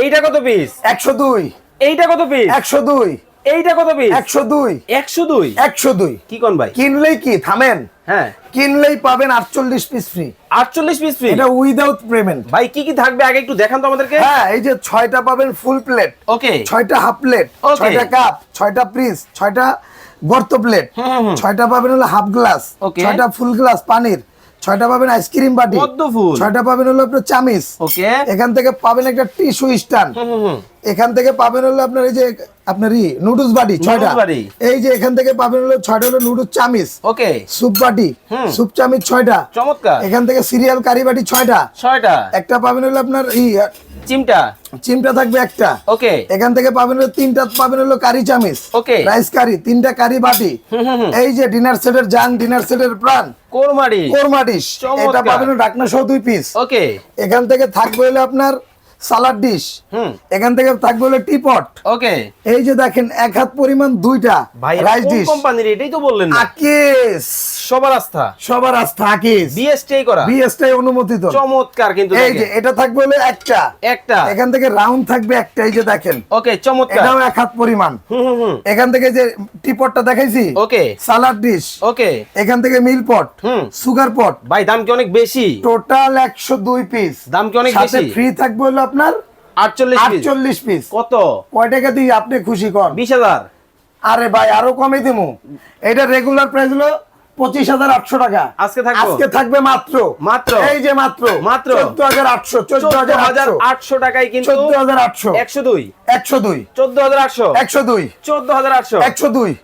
এইটা কত পিস একশো দুই। এইটা কত পিস একশো দুই। এইটা কত পিস একশো দুই। একশো দুই? একশো দুই। কি কোন ভাই? কিনলেই কি? থামেন। হ্যাঁ। কিনলেই পাবেন আটচল্লিশ পিস ফ্রি আটচল্লিশ পিস ফ্রি এটা উইদাউট পেমেন্ট ভাই কি কি থাকবে? আগে একটু দেখান তো আমাদেরকে। হ্যাঁ এই যে ছয়টা পাবেন ফুল প্লেট ওকে ছয়টা হাফ প্লেট. ছয়টা কাপ ছয়টা পিস ছয়টা গর্ত প্লেট। ছয়টা পাবেন হলো হাফ গ্লাস. ছয়টা ফুল গ্লাস পানির। ছয়টা পাবেন আইসক্রিম বাটি। ছয়টা পাবেন হলো আপনার চামিস ওকে। এখান থেকে পাবেন একটা টিস্যু স্ট্যান্ড এখান থেকে পাবেন হলো আপনার এই যে আপনার ই নুডলস বাটি ছয়টা। এই যে এখান থেকে পাবেন হলো ছয়টা হলো নুডলস চামিস ওকে। স্যুপ বাটি সুপ স্যুপ চামিচ ছয়টা। চমৎকার। এখান থেকে সিরিয়াল কারি বাটি ছয়টা। ছয়টা। একটা পাবেন হলো আপনার ই চিমটা? চিমটা থাকবে একটা। ওকে। এখান থেকে পাবেন হলো তিনটা পাবেন হলো কারি চামিচ। Okay. রাইস কারি তিনটা কারি বাটি। এই যে ডিনার সেটের জান ডিনার সেটের প্রাণ। কোরমারি কোরমা ডিশ। চমৎকার। এটা পাবেন ঢাকনা সহ দুই পিস ওকে। এখান থেকে থাকবে হলো আপনার সালাড ডিশ। হুম। এখান থেকে থাকবে হলো টিপট। ওকে। এই যে দেখেন এক হাত পরিমাণ দুইটা রাইস ডিশ। কোম্পানির এটাই তো বললেন না। আকিস। সবার আস্থা। সবার আস্থা আকিস বিএসটি করা। বিএসটাই অনুমোদিত। চমৎকার কিন্তু এই যে এটা থাকবে হলো একটা। একটা। এখান থেকে রাউন্ড থাকবে একটা এই যে দেখেন। ওকে চমৎকার। এটাও এক হাত পরিমাণ। হুম এখান থেকে যে টিপটটা দেখাইছি ওকে। Salad dish. ওকে। এখান থেকে মিল পট হুম। সুগার পট। ভাই দাম কি অনেক বেশি? টোটাল একশো দুই পিস। দাম কি অনেক সাথে বেশি? ফ্রি থাকবে হলো আপনার আটচল্লিশ পিস। আটচল্লিশ পিস। কত? কয় টাকা দিই আপনি খুশি কর বিশ হাজার। আরে ভাই আরও কমে দিমু। এটা রেগুলার প্রাইস হলো পঁচিশ হাজার আটশো টাকা। আজকে থাকব? আজকে থাকবে মাত্র। মাত্র? এই যে মাত্র। মাত্র? চোদ্দ হাজার আটশো চোদ্দ হাজার আটশো। টাকায় কিন্তু চোদ্দ হাজার আটশো। একশো দুই। একশো দুই। চোদ্দ হাজার আটশো? একশো দুই। চোদ্দ হাজার আটশো? একশো দুই।